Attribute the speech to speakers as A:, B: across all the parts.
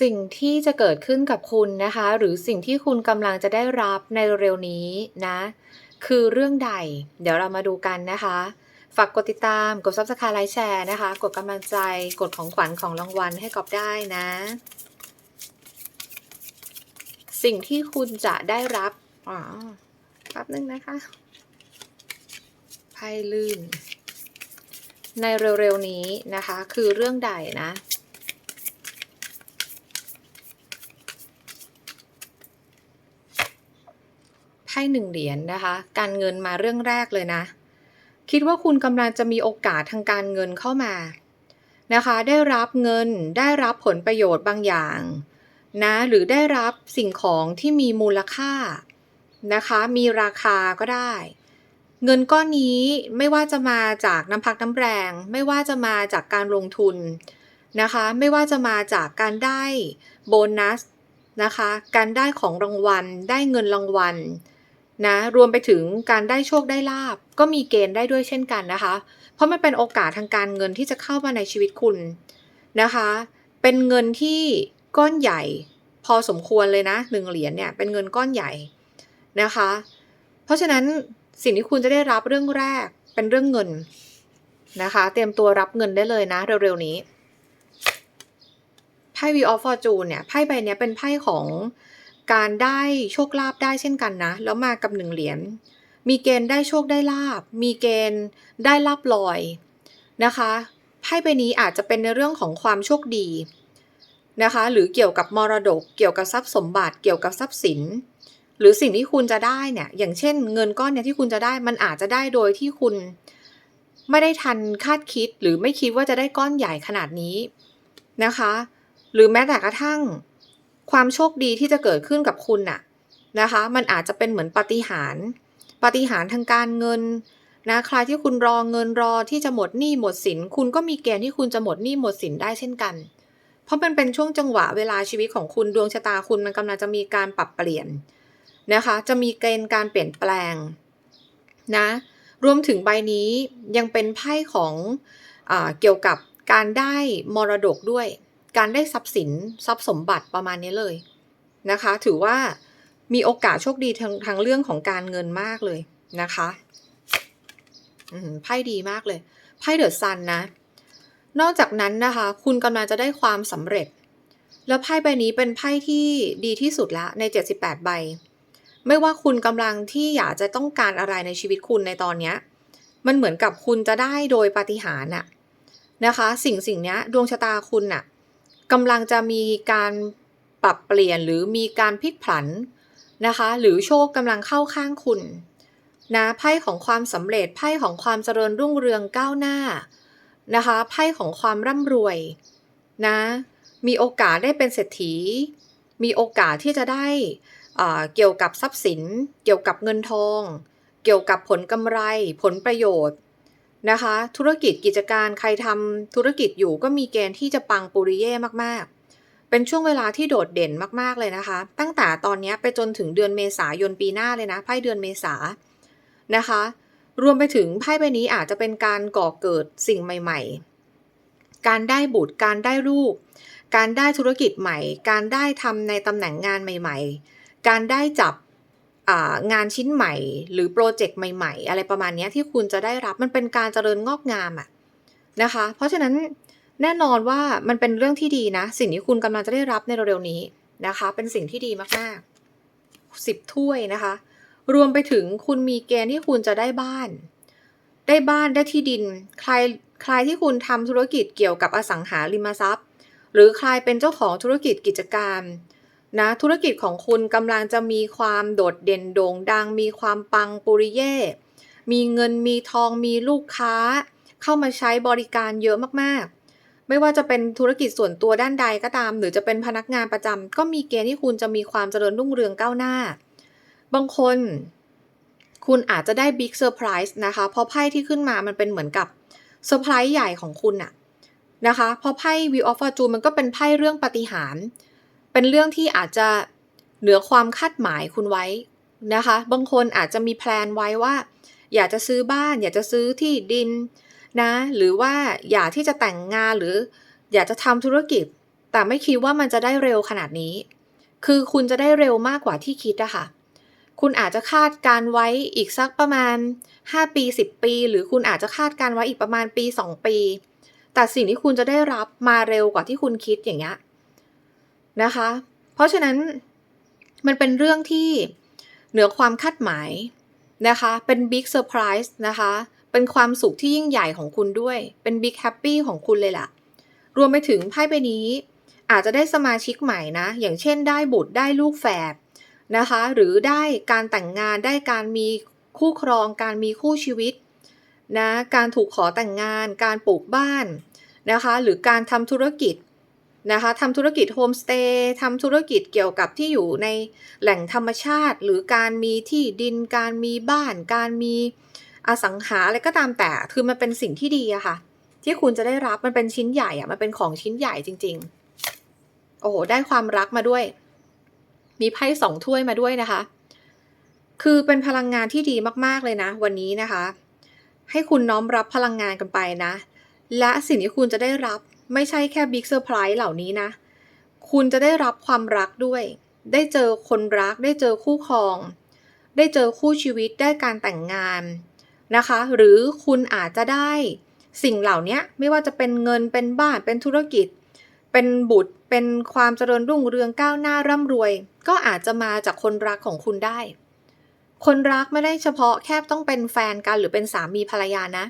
A: สิ่งที่จะเกิดขึ้นกับคุณนะคะ หรือสิ่งที่คุณกำลังจะได้รับในเร็วๆนี้นะ คือเรื่องใด เดี๋ยวเรามาดูกันนะคะ ฝากกดติดตาม กด Subscribe ไลค์แชร์นะคะ กดกำลังใจ กดของขวัญของรางวัลให้กอบได้นะ สิ่งที่คุณจะได้รับอ๋อแป๊บนึงนะคะไพ่ลื่น ในเร็วๆนี้นะคะ คือเรื่องใดนะ ไพ่หนึ่งเหรียญนะคะ การเงินมาเรื่องแรกเลยนะ คิดว่าคุณกำลังจะมีโอกาสทางการเงินเข้ามานะคะ ได้รับเงินได้รับผลประโยชน์บางอย่างนะหรือได้รับสิ่งของที่มีมูลค่านะคะ มีราคาก็ได้ เงินก้อนนี้ไม่ว่าจะมาจากน้ำพักน้ำแรง ไม่ว่าจะมาจากการลงทุนนะคะ ไม่ว่าจะมาจากการได้โบนัสนะคะ การได้ของรางวัล ได้เงินรางวัล นะรวมไปถึงการได้โชคได้ลาบก็มีเกณฑ์ได้ด้วยเช่นกันนะคะ เพราะมันเป็นโอกาสทางการเงินที่จะเข้ามาในชีวิตคุณนะคะ เป็นเงินที่ก้อนใหญ่พอสมควรเลยนะหนึ่งเหรียญเนี่ยเป็นเงินก้อนใหญ่นะคะ เพราะฉะนั้นสิ่งที่คุณจะได้รับเรื่องแรกเป็นเรื่องเงินนะคะ เตรียมตัวรับเงินได้เลยนะเร็วๆนี้ไพ่ Wheel of Fortune เนี่ยไพ่ใบนี้เป็นไพ่ของ การได้โชคลาภได้เช่นกันนะ แล้วมากับหนึ่งเหรียญมีเกณฑ์ได้โชคได้ลาบ มีเกณฑ์ได้ลาบลอยนะคะไพ่ใบนี้อาจจะเป็นในเรื่องของความโชคดีนะคะ หรือเกี่ยวกับมรดก เกี่ยวกับทรัพย์สมบัติ เกี่ยวกับทรัพย์สิน หรือสิ่งที่คุณจะได้เนี่ย อย่างเช่น เงินก้อนเนี่ยที่คุณจะได้มันอาจจะได้โดยที่คุณไม่ได้ทันคาดคิด หรือไม่คิดว่าจะได้ก้อนใหญ่ขนาดนี้นะคะ หรือแม้แต่กระทั่ง ความโชคดีที่จะเกิดขึ้นกับคุณน่ะนะคะ มันอาจจะเป็นเหมือนปาฏิหาริย์ปาฏิหาริย์ทางการเงินนะใครที่คุณรอเงินรอที่จะหมดหนี้หมดสิน คุณก็มีเกณฑ์ที่คุณจะหมดหนี้หมดสินได้เช่นกัน เพราะมันเป็นช่วงจังหวะเวลาชีวิตของคุณดวงชะตาคุณมันกำลังจะมีการปรับเปลี่ยนนะคะ จะมีเกณฑ์การเปลี่ยนแปลงนะ รวมถึงใบนี้ยังเป็นไพ่ของอเกี่ยวกับการได้มรดกด้วย การได้ทรัพย์สินทรัพย์สมบัติประมาณนี้เลยนะคะ ถือว่ามีโอกาสโชคดีทางทางเรื่องของการเงินมากเลยนะคะไพ่ดีมากเลยไพ่เดอะซันนะ นอกจากนั้นนะคะ คุณกำลังจะได้ความสำเร็จ แล้วไพ่ใบนี้เป็นไพ่ที่ดีที่สุดละใน 78 ใบ ไม่ว่าคุณกำลังที่อยากจะต้องการอะไรในชีวิตคุณในตอนนี้มันเหมือนกับคุณจะได้โดยปาฏิหาริย์น่ะนะคะ สิ่งสิ่งนี้ดวงชะตาคุณน่ะ กำลังจะมีการปรับเปลี่ยนหรือมีการพลิกผันนะคะ หรือโชคกำลังเข้าข้างคุณนะไพ่ของความสำเร็จไพ่ของความเจริญรุ่งเรืองก้าวหน้านะคะไพ่ของความร่ำรวยนะมีโอกาสได้เป็นเศรษฐี มีโอกาสที่จะได้เกี่ยวกับทรัพย์สิน เกี่ยวกับเงินทอง เกี่ยวกับผลกำไร ผลประโยชน์ นะคะ ธุรกิจกิจการใครทำธุรกิจอยู่ก็มีเกณฑ์ที่จะปังปุริเย่มากๆ เป็นช่วงเวลาที่โดดเด่นมากๆเลยนะคะ ตั้งแต่ตอนนี้ไปจนถึงเดือนเมษายนปีหน้าเลยนะไพ่เดือนเมษานะคะ รวมไปถึงไพ่ใบนี้อาจจะเป็นการก่อเกิดสิ่งใหม่ ๆ การได้บุตรการได้ลูก การได้ธุรกิจใหม่ การได้ทำในตำแหน่งงานใหม่ ๆ การได้จับ งานชิ้นใหม่ หรือโปรเจกต์ใหม่ ๆ อะไรประมาณนี้ที่คุณจะได้รับมันเป็นการเจริญงอกงามอะนะคะ เพราะฉะนั้นแน่นอนว่ามันเป็นเรื่องที่ดีนะ สิ่งที่คุณกำลังจะได้รับในเร็วๆนี้นะคะ เป็นสิ่งที่ดีมากๆสิบถ้วยนะคะ รวมไปถึงคุณมีเกณฑ์ที่คุณจะได้บ้าน ได้บ้านได้ที่ดิน ใครใครที่คุณทำธุรกิจเกี่ยวกับอสังหาริมทรัพย์ หรือใครเป็นเจ้าของธุรกิจกิจการ นะธุรกิจของคุณกำลังจะมีความโดดเด่นโด่งดัง มีความปังปุริเย่มีเงินมีทองมีลูกค้า เข้ามาใช้บริการเยอะมากๆ ไม่ว่าจะเป็นธุรกิจส่วนตัวด้านใดก็ตาม หรือจะเป็นพนักงานประจำก็มีเกณฑ์ที่คุณจะมีความเจริญรุ่งเรืองก้าวหน้า บางคน คุณอาจจะได้บิ๊กเซอร์ไพรส์นะคะ เพราะไพ่ที่ขึ้นมามันเป็นเหมือนกับเซอร์ไพรส์ใหญ่ของคุณอะนะคะ เพราะไพ่ View of Fortune มันก็เป็นไพ่เรื่องปาฏิหารย์ เป็นเรื่องที่อาจจะเหนือความคาดหมายคุณไว้นะคะ บางคนอาจจะมีแพลนไว้ว่า อยากจะซื้อบ้าน อยากจะซื้อที่ดินนะ หรือว่าอยากที่จะแต่งงานหรือ อยากจะทำธุรกิจ แต่ไม่คิดว่ามันจะได้เร็วขนาดนี้ คือคุณจะได้เร็วมากกว่าที่คิดอะค่ะ คุณอาจจะคาดการไว้อีกสักประมาณ 5 ปี 10 ปี หรือคุณอาจจะคาดการไว้อีกประมาณปี 2 ปี แต่สิ่งที่คุณจะได้รับมาเร็วกว่าที่คุณคิดอย่างเงี้ย นะคะ เพราะฉะนั้นมันเป็นเรื่องที่เหนือความคาดหมายนะคะ เป็นบิ๊กเซอร์ไพรส์นะคะ เป็นความสุขที่ยิ่งใหญ่ของคุณด้วย เป็นบิ๊กแฮปปี้ของคุณเลยล่ะ รวมไปถึงไพ่ใบนี้ อาจจะได้สมาชิกใหม่นะ อย่างเช่นได้บุตรได้ลูกแฝดนะคะ หรือได้การแต่งงาน ได้การมีคู่ครอง การมีคู่ชีวิตนะ การถูกขอแต่งงาน การปลูกบ้านนะคะ หรือการทำธุรกิจ นะคะทำธุรกิจโฮมสเตย์ทำธุรกิจเกี่ยวกับที่อยู่ในแหล่งธรรมชาติ หรือการมีที่ดิน การมีบ้าน การมีอสังหาอะไรก็ตามแต่ คือมันเป็นสิ่งที่ดีอะค่ะ ที่คุณจะได้รับมันเป็นชิ้นใหญ่อะมันเป็นของชิ้นใหญ่จริง ๆ โอ้โห ได้ความรักมาด้วย มีไพ่สองถ้วยมาด้วยนะคะ คือเป็นพลังงานที่ดีมากๆเลยนะ วันนี้นะคะ ให้คุณน้อมรับพลังงานกันไปนะ และสิ่งที่คุณจะได้รับ ไม่ใช่แค่บิ๊กเซอร์ไพรส์เหล่านี้นะ คุณจะได้รับความรักด้วย ได้เจอคนรัก ได้เจอคู่ครอง ได้เจอคู่ชีวิต ได้การแต่งงานนะคะ หรือคุณอาจจะได้สิ่งเหล่านี้ไม่ว่าจะเป็นเงิน เป็นบ้าน เป็นธุรกิจ เป็นบุตร เป็นความเจริญรุ่งเรืองก้าวหน้าร่ำรวย ก็อาจจะมาจากคนรักของคุณได้ คนรักไม่ได้เฉพาะแค่ต้องเป็นแฟนกันหรือเป็นสามีภรรยานะ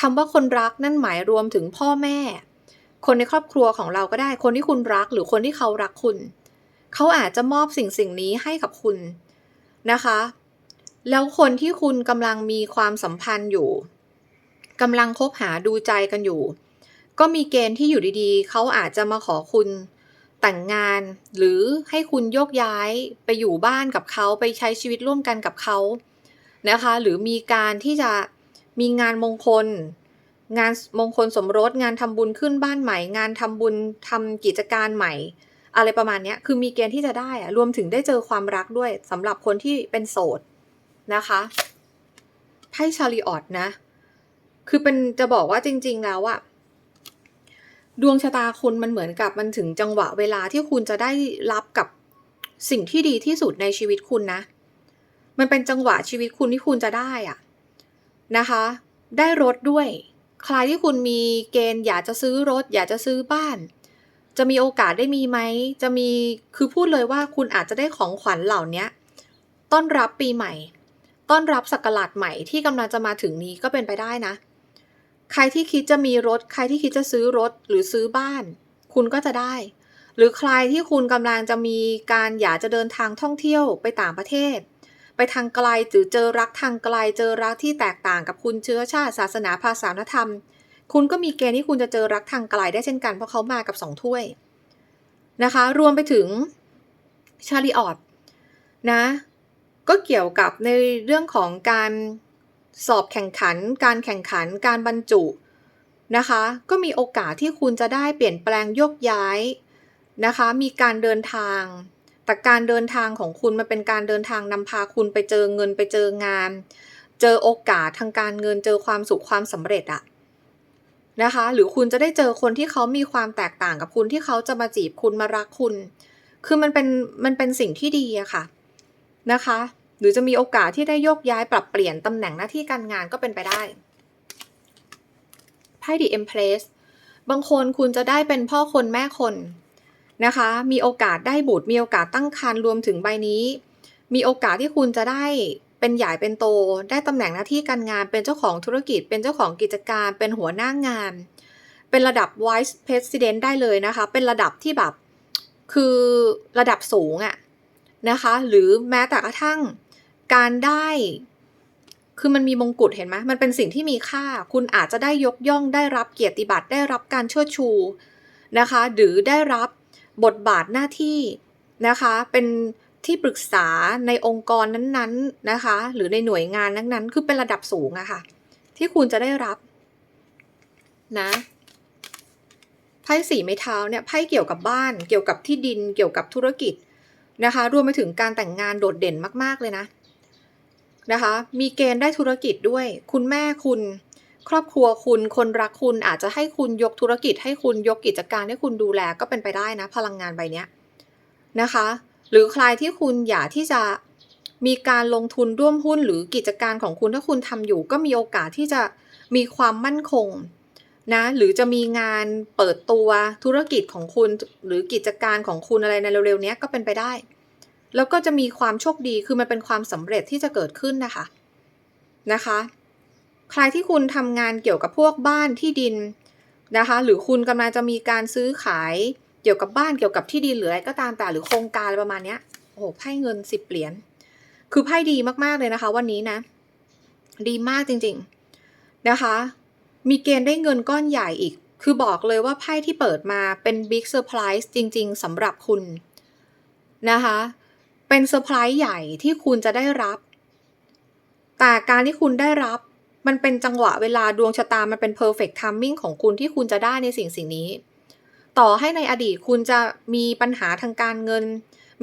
A: คำว่าคนรักนั่นหมายรวมถึงพ่อแม่ คนในครอบครัวของเราก็ได้ คนที่คุณรักหรือคนที่เขารักคุณ เขาอาจจะมอบสิ่งสิ่งนี้ให้กับคุณนะคะ แล้วคนที่คุณกำลังมีความสัมพันธ์อยู่กำลังคบหาดูใจกันอยู่ ก็มีเกณฑ์ที่อยู่ดีๆ เขาอาจจะมาขอคุณแต่งงาน หรือให้คุณโยกย้ายไปอยู่บ้านกับเขาไปใช้ชีวิตร่วมกันกับเขานะคะ หรือมีการที่จะมีงานมงคล งานมงคลสมรส งานทำบุญขึ้นบ้านใหม่ งานทำบุญทำกิจการใหม่ อะไรประมาณนี้คือมีเกณฑ์ที่จะได้อะรวมถึงได้เจอความรักด้วยสำหรับคนที่เป็นโสดนะคะไพ่ชาริออตนะ คือเป็นจะบอกว่าจริง ๆ แล้วอะดวงชะตาคุณมันเหมือนกับมันถึงจังหวะเวลาที่คุณจะได้รับกับสิ่งที่ดีที่สุดในชีวิตคุณนะ มันเป็นจังหวะชีวิตคุณที่คุณจะได้อะนะคะ ได้รถด้วย ใครที่คุณมีเกณฑ์อยากจะซื้อรถ อยากจะซื้อบ้าน จะมีโอกาสได้มีไหม จะมีคือพูดเลยว่าคุณอาจจะได้ของขวัญเหล่านี้ต้อนรับปีใหม่ ต้อนรับสักราชใหม่ที่กำลังจะมาถึงนี้ก็เป็นไปได้นะ ใครที่คิดจะมีรถ ใครที่คิดจะซื้อรถหรือซื้อบ้าน คุณก็จะได้ หรือใครที่คุณกำลังจะมีการอยากจะเดินทางท่องเที่ยวไปต่างประเทศ ไปทางไกลหรือเจอรักทางไกลเจอรักที่แตกต่างกับคุณเชื้อชาติศาสนาภาษาธรรม คุณก็มีเกณฑ์ที่คุณจะเจอรักทางไกลได้เช่นกันเพราะเขามากับสองถ้วยนะคะ รวมไปถึงชาลีออตนะก็เกี่ยวกับในเรื่องของการสอบแข่งขัน การแข่งขันการบรรจุนะคะ ก็มีโอกาสที่คุณจะได้เปลี่ยนแปลงโยกย้ายนะคะ มีการเดินทาง แต่การเดินทางของคุณมันเป็นการเดินทางนำพาคุณไปเจอเงินไปเจองาน เจอโอกาสทางการเงินเจอความสุขความสำเร็จอะนะคะ หรือคุณจะได้เจอคนที่เขามีความแตกต่างกับคุณที่เขาจะมาจีบคุณมารักคุณ คือมันเป็นมันเป็นสิ่งที่ดีอะค่ะนะคะ หรือจะมีโอกาสที่ได้โยกย้ายปรับเปลี่ยนตำแหน่งหน้าที่การงานก็เป็นไปได้ไพ่ดีเอ็มเพลสบางคนคุณจะได้เป็นพ่อคนแม่คน นะคะ มีโอกาสได้บุตร มีโอกาสตั้งครรภ์รวมถึงใบนี้ มีโอกาสที่คุณจะได้เป็นใหญ่เป็นโต ได้ตำแหน่งหน้าที่การงาน เป็นเจ้าของธุรกิจ เป็นเจ้าของกิจการ เป็นหัวหน้างาน เป็นระดับ vice president ได้เลยนะคะ เป็นระดับที่แบบคือระดับสูงอะนะคะ หรือแม้แต่กระทั่งการได้ คือมันมีมงกุฎเห็นไหมมันเป็นสิ่งที่มีค่า คุณอาจจะได้ยกย่อง ได้รับเกียรติบัตร ได้รับการเชิดชูนะคะ หรือได้รับ บทบาทหน้าที่นะคะ เป็นที่ปรึกษาในองค์กรนั้นๆนะคะ หรือในหน่วยงานนั้นๆ คือเป็นระดับสูงอะค่ะ ที่คุณจะได้รับนะไพ่สีไม้เท้าเนี่ยไพ่เกี่ยวกับบ้าน เกี่ยวกับที่ดินเกี่ยวกับธุรกิจนะคะ รวมไปถึงการแต่งงานโดดเด่นมาก ๆ เลยนะนะคะ มีเกณฑ์ได้ธุรกิจด้วย คุณแม่คุณ ครอบครัวคุณคนรักคุณอาจจะให้คุณยกธุรกิจ ให้คุณยกกิจการให้คุณดูแลก็เป็นไปได้นะ พลังงานใบเนี้ยนะคะ หรือใครที่คุณอยากที่จะมีการลงทุนร่วมหุ้นหรือกิจการของคุณถ้าคุณทำอยู่ ก็มีโอกาสที่จะมีความมั่นคงนะหรือจะมีงานเปิดตัวธุรกิจของคุณ หรือกิจการของคุณอะไรในเร็วๆเนี้ยก็เป็นไปได้ แล้วก็จะมีความโชคดีคือมันเป็นความสำเร็จที่จะเกิดขึ้นนะคะนะคะ ใครที่คุณทำงานเกี่ยวกับพวกบ้านที่ดินนะคะ หรือคุณกำลังจะมีการซื้อขายเกี่ยวกับบ้านเกี่ยวกับที่ดินหรืออะไรก็ตามแต่หรือโครงการอะไรประมาณนี้โอ้โหไพ่เงินสิบเหรียญคือไพ่ดีมากๆเลยนะคะ วันนี้นะ ดีมากจริง ๆนะคะ มีเกณฑ์ได้เงินก้อนใหญ่อีก คือบอกเลยว่าไพ่ที่เปิดมาเป็นบิ๊กเซอร์ไพรส์จริง ๆสำหรับคุณนะคะ เป็นเซอร์ไพรส์ใหญ่ที่คุณจะได้รับ แต่การที่คุณได้รับ มันเป็นจังหวะเวลาดวงชะตามันเป็น perfect timing ของคุณที่คุณจะได้ในสิ่งสิ่งนี้ ต่อให้ในอดีตคุณจะมีปัญหาทางการเงิน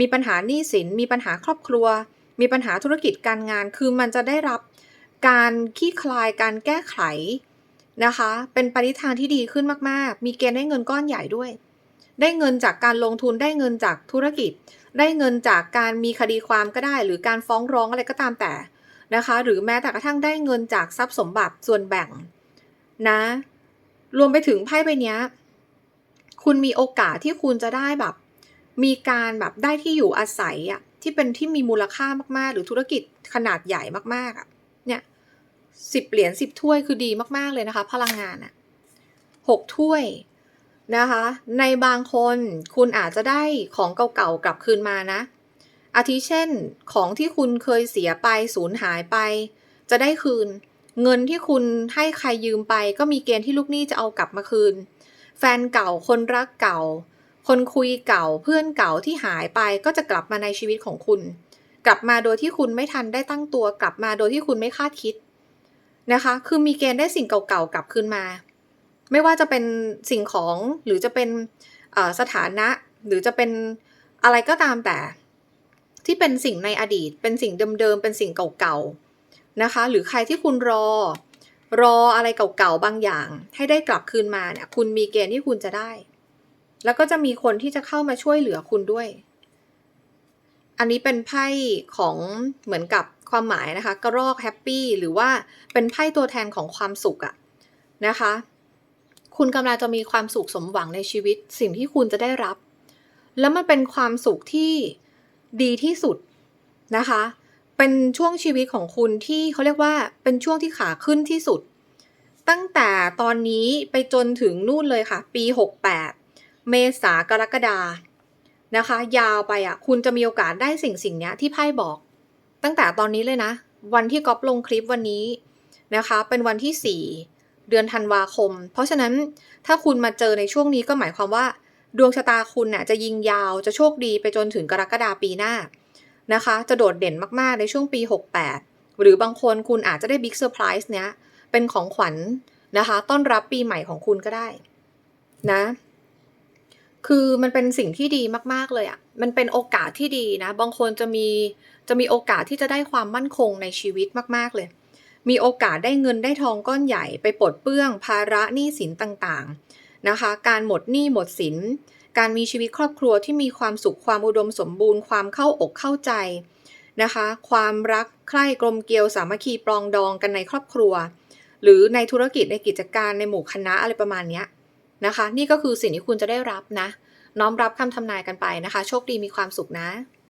A: มีปัญหาหนี้สิน มีปัญหาครอบครัว มีปัญหาธุรกิจการงาน คือมันจะได้รับการขี้คลายการแก้ไขนะคะ เป็นปณิธานที่ดีขึ้นมากๆ มีเกณฑ์ได้เงินก้อนใหญ่ด้วย ได้เงินจากการลงทุนได้เงินจากธุรกิจ ได้เงินจากการมีคดีความก็ได้ หรือการฟ้องร้องอะไรก็ตามแต่ นะคะ หรือแม้แต่กระทั่งได้เงินจากทรัพย์สมบัติส่วนแบ่งนะ รวมไปถึงไพ่ใบนี้คุณมีโอกาสที่คุณจะได้แบบ มีการแบบได้ที่อยู่อาศัยอะที่เป็นที่มีมูลค่ามากๆ หรือธุรกิจขนาดใหญ่มากๆอะเนี่ยสิบเหรียญสิบถ้วยคือดีมากๆเลยนะคะ พลังงานอะหกถ้วยนะคะ ในบางคนคุณอาจจะได้ของเก่าๆกลับคืนมานะ อาทิเช่น ของที่คุณเคยเสียไปสูญหายไป จะได้คืน เงินที่คุณให้ใครยืมไป ก็มีเกณฑ์ที่ลูกหนี้จะเอากลับมาคืน แฟนเก่าคนรักเก่า คนคุยเก่าเพื่อนเก่าที่หายไปก็จะกลับมาในชีวิตของคุณ กลับมาโดยที่คุณไม่ทันได้ตั้งตัว กลับมาโดยที่คุณไม่คาดคิดนะคะ คือมีเกณฑ์ได้สิ่งเก่าๆกลับคืนมา ไม่ว่าจะเป็นสิ่งของหรือจะเป็นสถานะ หรือจะเป็นอะไรก็ตามแต่ ที่เป็นสิ่งในอดีต เป็นสิ่งเดิมๆ เป็นสิ่งเก่าๆ นะคะ หรือใครที่คุณรอ รออะไรเก่าๆ บางอย่าง ให้ได้กลับคืนมาเนี่ย คุณมีเกณฑ์ที่คุณจะได้ แล้วก็จะมีคนที่จะเข้ามาช่วยเหลือคุณด้วย อันนี้เป็นไพ่ของเหมือนกับความหมายนะคะกระรอกแฮปปี้หรือว่าเป็นไพ่ตัวแทนของความสุขอะนะคะ คุณกำลังจะมีความสุขสมหวังในชีวิต สิ่งที่คุณจะได้รับ แล้วมันเป็นความสุขที่ ดีที่สุดนะคะ เป็นช่วงชีวิตของคุณที่เขาเรียกว่าเป็นช่วงที่ขาขึ้นที่สุด ตั้งแต่ตอนนี้ไปจนถึงนู่นเลยค่ะ ปี 68 เมษากรกฎานะคะ ยาวไปอะ คุณจะมีโอกาสได้สิ่งสิ่งนี้ที่ไพ่บอก ตั้งแต่ตอนนี้เลยนะ วันที่ก๊อปลงคลิปวันนี้นะคะ เป็นวันที่ 4 เดือนธันวาคม เพราะฉะนั้นถ้าคุณมาเจอในช่วงนี้ก็หมายความว่า ดวงชะตาคุณน่ะจะยิงยาวจะโชคดีไปจนถึงกรกฎาปีหน้านะคะ จะโดดเด่นมากๆในช่วงปี 68 หรือบางคนคุณอาจจะได้บิ๊กเซอร์ไพรส์เนี้ยเป็นของขวัญนนะคะ ต้อนรับปีใหม่ของคุณก็ได้นะ คือมันเป็นสิ่งที่ดีมากๆเลยอะ่ะ มันเป็นโอกาสที่ดีนะ บางคนจะมีจะมีโอกาสที่จะได้ความมั่นคงในชีวิตมากๆเลย มีโอกาสได้เงินได้ทองก้อนใหญ่ไปปลดเปื้องภาระหนี้สินต่างๆ นะคะ การหมดหนี้หมดสิน การมีชีวิตครอบครัวที่มีความสุขความอุดมสมบูรณ์ความเข้าอกเข้าใจนะคะ ความรักใคร่กลมเกลียวสามัคคีปรองดองกันในครอบครัว หรือในธุรกิจในกิจการในหมู่คณะอะไรประมาณนี้นะคะ นี่ก็คือสิ่งที่คุณจะได้รับนะ น้อมรับคำทำนายกันไปนะคะ โชคดีมีความสุขนะ